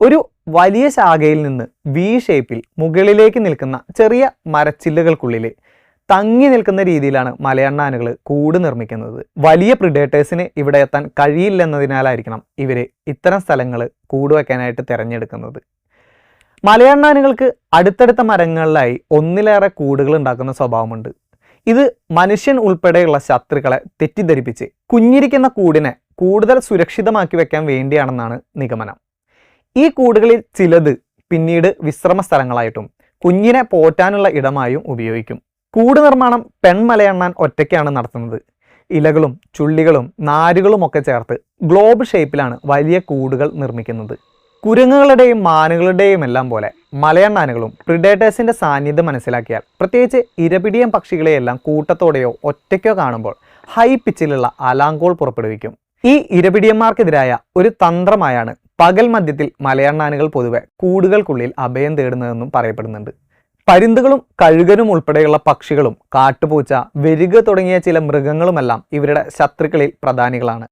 ഒരു വലിയ ശാഖയിൽ നിന്ന് വി ഷേപ്പിൽ മുകളിലേക്ക് നിൽക്കുന്ന ചെറിയ മരച്ചില്ലകൾക്കുള്ളിൽ തങ്ങി നിൽക്കുന്ന രീതിയിലാണ് മലയണ്ണാനുകൾ കൂട് നിർമ്മിക്കുന്നത്. വലിയ പ്രിഡേറ്റേഴ്സിന് ഇവിടെ എത്താൻ കഴിയില്ലെന്നതിനാലായിരിക്കണം ഇവർ ഇത്തരം സ്ഥലങ്ങൾ കൂട് വയ്ക്കാനായിട്ട് തിരഞ്ഞെടുക്കുന്നത്. മലയണ്ണാനുകൾക്ക് അടുത്തടുത്ത മരങ്ങളിലായി ഒന്നിലേറെ കൂടുകൾ ഉണ്ടാക്കുന്ന സ്വഭാവമുണ്ട്. ഇത് മനുഷ്യൻ ഉൾപ്പെടെയുള്ള ശത്രുക്കളെ തെറ്റിദ്ധരിപ്പിച്ച് കുഞ്ഞിരിക്കുന്ന കൂടിനെ കൂടുതൽ സുരക്ഷിതമാക്കി വെക്കാൻ വേണ്ടിയാണെന്നാണ് നിഗമനം. ഈ കൂടുകളിൽ ചിലത് പിന്നീട് വിശ്രമ സ്ഥലങ്ങളായിട്ടും കുഞ്ഞിനെ പോറ്റാനുള്ള ഇടമായും ഉപയോഗിക്കും. കൂട് നിർമ്മാണം പെൺമലയണ്ണാൻ ഒറ്റയ്ക്കാണ് നടത്തുന്നത്. ഇലകളും ചുള്ളികളും നാരുകളും ഒക്കെ ചേർത്ത് ഗ്ലോബ് ഷേപ്പിലാണ് വലിയ കൂടുകൾ നിർമ്മിക്കുന്നത്. കുരങ്ങുകളുടെയും മാനുകളുടെയും എല്ലാം പോലെ മലയണ്ണാനുകളും പ്രിഡേറ്റേഴ്സിന്റെ സാന്നിധ്യം മനസ്സിലാക്കിയാൽ പ്രത്യേകിച്ച് ഇരപിടിയം പക്ഷികളെയെല്ലാം കൂട്ടത്തോടെയോ ഒറ്റയ്ക്കോ കാണുമ്പോൾ ഹൈ പിച്ചിലുള്ള അലാങ്കോൾ പുറപ്പെടുവിക്കും. ഈ ഇരപിടിയന്മാർക്കെതിരായ ഒരു തന്ത്രമായാണ് പകൽ മധ്യത്തിൽ മലയണ്ണാനുകൾ പൊതുവെ കൂടുകൾക്കുള്ളിൽ അഭയം തേടുന്നതെന്നും പറയപ്പെടുന്നുണ്ട്. പരുന്തുകളും കഴുകനും ഉൾപ്പെടെയുള്ള പക്ഷികളും കാട്ടുപൂച്ച വെരുക തുടങ്ങിയ ചില മൃഗങ്ങളുമെല്ലാം ഇവരുടെ ശത്രുക്കളിൽ പ്രധാനികളാണ്.